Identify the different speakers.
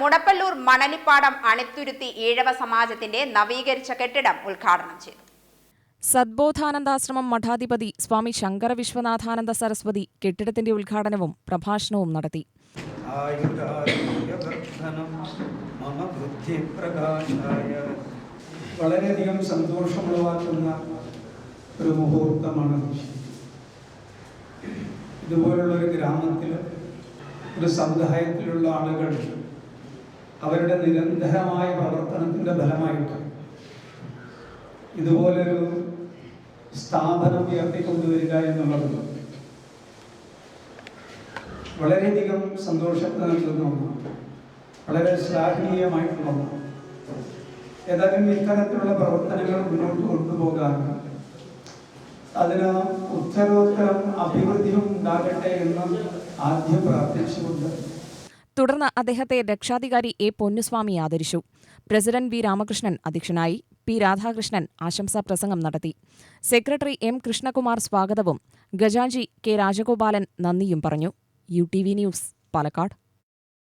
Speaker 1: മുടപ്പല്ലൂർ മണലിപ്പാടം അണിത്തുരുത്തി ഈഴവ സമാജത്തിന്റെ നവീകരിച്ച കെട്ടിടം ഉദ്ഘാടനം ചെയ്തു.
Speaker 2: സദ്ബോധാനന്ദാശ്രമം മഠാധിപതി സ്വാമി ശങ്കര വിശ്വനാഥാനന്ദ സരസ്വതി കെട്ടിടത്തിന്റെ ഉദ്ഘാടനവും പ്രഭാഷണവും നടത്തി.
Speaker 3: വളരെയധികം സന്തോഷമുളവാക്കുന്ന ഒരു മുഹൂർത്തമാണ്. ഇതുപോലുള്ള ഒരു ഗ്രാമത്തിൽ ഒരു സമുദായത്തിലുള്ള ആളുകൾ അവരുടെ നിരന്തരമായ പ്രവർത്തനത്തിന്റെ ഫലമായിട്ട് ഇതുപോലൊരു സ്ഥാപനം ഉയർത്തിക്കൊണ്ടുവരിക എന്നുള്ളത് വളരെയധികം സന്തോഷം നൽകുന്ന ഒന്നാണ്. വളരെ ശ്ലാഘനീയമായിട്ടുള്ള ഒന്നാണ്. ഏതായാലും ഇത്തരത്തിലുള്ള പ്രവർത്തനങ്ങൾ മുന്നോട്ട് കൊണ്ടുപോകാൻ അതിന് ഉത്തരോത്തരം അഭിവൃദ്ധിയും ഉണ്ടാകട്ടെ എന്ന് ആദ്യം പ്രാർത്ഥിച്ചുകൊണ്ട്
Speaker 2: തുടർന്ന് അദ്ദേഹത്തെ രക്ഷാധികാരി എ പൊന്നുസ്വാമി ആദരിച്ചു. പ്രസിഡന്റ് വി രാമകൃഷ്ണൻ അധ്യക്ഷനായി. പി രാധാകൃഷ്ണൻ ആശംസാ പ്രസംഗം നടത്തി. സെക്രട്ടറി എം കൃഷ്ണകുമാർ സ്വാഗതവും. ഗജാഞ്ചി കെ രാജഗോപാലൻ നന്ദിയും പറഞ്ഞു. U T V news Palakkad.